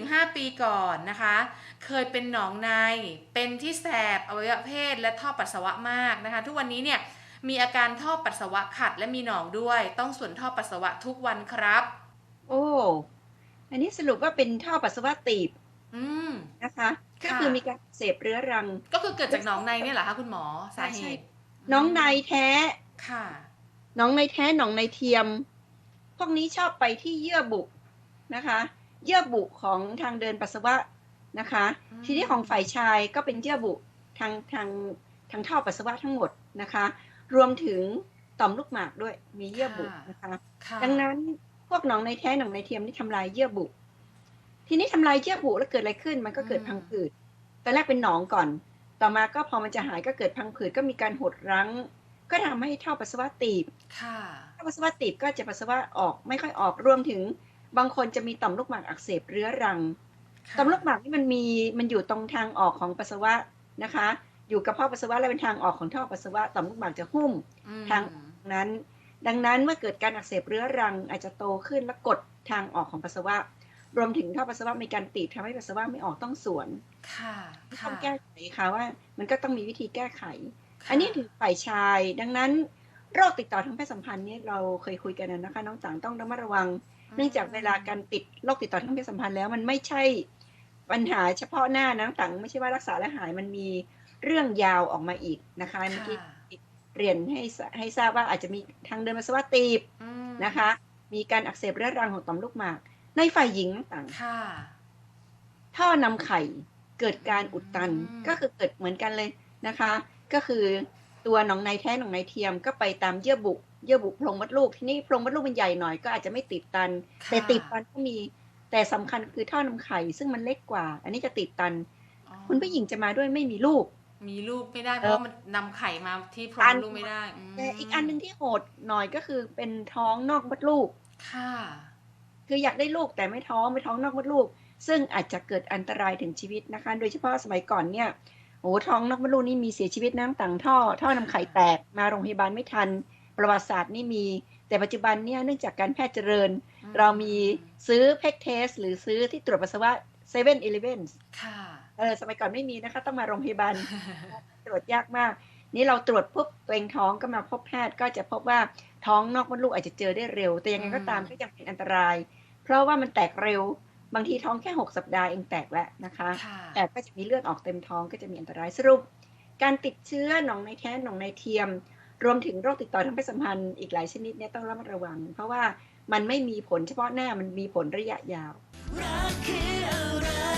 4-5 ปีก่อนนะคะ เคยเป็นหนองใน เป็นที่แสบอวัยวะเพศและท่อปัสสาวะมากนะคะ ทุกวันนี้เนี่ยมีอาการท่อปัสสาวะขัดและมีหนองด้วย ต้องสวนท่อปัสสาวะทุกวันครับ โอ้ อันนี้สรุปว่าเป็นท่อปัสสาวะตีบ อืมนะคะก็ค่ะคือมีการอักเสพเรื้อรัง ก็คือเกิดจากหนองในเนี่ยเหรอคะคุณหมอสาเหตุน้องในแท้ ค่ะ น้องในแท้หนองในเทียม พวกนี้ชอบไปที่เยื่อบุนะคะ เยื่อบุของทางเดินปัสสาวะนะคะอืมทีนี้ของฝ่ายชายก็เป็นเยื่อบุทางทางทางท่อปัสสาวะทั้งหมดนะคะ รวมถึงต่อมลูกหมากด้วยมีเยื่อบุนะคะค่ะดังนั้นพวกหนองในแท้หนองในเทียมนี่ทำลายเยื่อบุ ทีนี้ทำลายเยื่อบุแล้วเกิดอะไรขึ้น มันก็เกิดพังผืดตอนแรกเป็นหนองก่อน ต่อมาก็พอมันจะหายก็เกิดพังผืดก็มีการหดรั้ง ก็ทำให้ท่อปัสสาวะตีบค่ะท่อปัสสาวะตีบก็จะปัสสาวะออกไม่ค่อยออกรวมถึง บางคนจะมีต่อมลูกหมากอักเสบเรื้อรังค่ะต่อมลูกหมากนี่มันมีมันอยู่ตรงทางออกของปัสสาวะนะคะ อยู่กระเพาะปัสสาวะและเป็นทางออกของท่อปัสสาวะต่อมลูกหมากจะหุ้มอืมทางนั้น ดังนั้นเมื่อเกิดการอักเสบเรื้อรังอาจจะโตขึ้นและกดทางออกของปัสสาวะ รวมถึงท่อปัสสาวะมีการตีบทำให้ปัสสาวะไม่ออกต้องสวนค่ะต้ค่ะองแก้ไขค่ะว่า มันก็ต้องมีวิธีแก้ไขค่ะอันนี้ถือฝ่ายชาย ดังนั้นโรคติดต่อทางเพศสัมพันธ์เนี่ยเราเคยคุยกันนะคะน้องต่างต้องระมัดระวัง เนื่องจากเวลาการติดโรคติดต่อทางเพศสัมพันธ์แล้วมันไม่ใช่ปัญหาเฉพาะหน้านะน้องต่างไม่ใช่ว่ารักษาและหายมันมีเรื่องยาวออกมาอีกนะคะเมื่อกี้ค่ะเรียนให้ทราให้ทราบว่าอาจจะมีทางเดินปัสสาวะตีบอืมนะคะ มีการอักเสบเรื้อรังของต่อมลูกหมาก ในฝ่ายหญิงต่างค่ะๆท่อนำไข่เกิดการอุดตันอืมก็คือเกิดเหมือนกันเลยนะคะ ก็คือตัวหนองในแท้หนองในเทียมก็ไปตามเยื่อบุ เยื่อบุโพรงมดลูกทีนี้โพรงมดลูกมันใหญ่หน่อยก็อาจจะไม่ติดตันค่ะแต่ติดตันก็มีแต่สำคัญคือท่อนำไข่ซึ่งมันเล็กกว่า อันนี้จะติดตันอ๋อคุณผู้หญิงจะมาด้วยไม่มีลูก มีลูกไม่ได้เพเออราะว่ามันนำไข่มาที่พรอัมนลูกไม่ได้มแต่อีกอันหนึ่งที่โหดหน่อยก็คือเป็นท้องนอกมดลูกค่ะ คืออยากได้ลูกแต่ไม่ท้องไม่ท้องนอกมดลูก ซึ่งอาจจะเกิดอันตรายถึงชีวิตนะคะ โดยเฉพาะสมัยก่อนเนี่ยโอ้ท้องนอกมดลูกนี่มีเสียชีวิตน้ำต่างท่อ ท่อนำไข่แตกมาโรงพยาบาลไม่ทัน ประวัติศาสตร์นี่มี แต่ปัจจุบันเนี่ยเนื่องจากการแพทย์เจริญอืมเรามีซื้อเพกเทส หรือซื้อที่ตรวจปัสสาวะเซเว่นอีเลฟเว่นค่ะเออสมัยก่อนไม่มีนะคะ ต้องมาโรงพยาบาลตรวจยากมาก นี่เราตรวจปุ๊บตัวเองท้องก็มาพบแพทย์ก็จะพบว่าท้องนอกมดลูกอาจจะเจอได้เร็ว แต่ยังไงก็ตามอืมก็ยังเป็นอันตราย เพราะว่ามันแตกเร็วบางทีท้องแค่ 6 สัปดาห์เองแตกแล้วนะคะค่ะแต่ก็จะมีเลือดออกเต็มท้องก็จะมีอันตรายสรุป การติดเชื้อหนองในแท้หนองในเทียม รวมถึงโรคติดต่อทางเพศสัมพันธ์อีกหลายชนิดเนี่ยต้องระมัดระวัง เพราะว่ามันไม่มีผลเฉพาะหน้ามันมีผลระยะยาวรักคืออะไร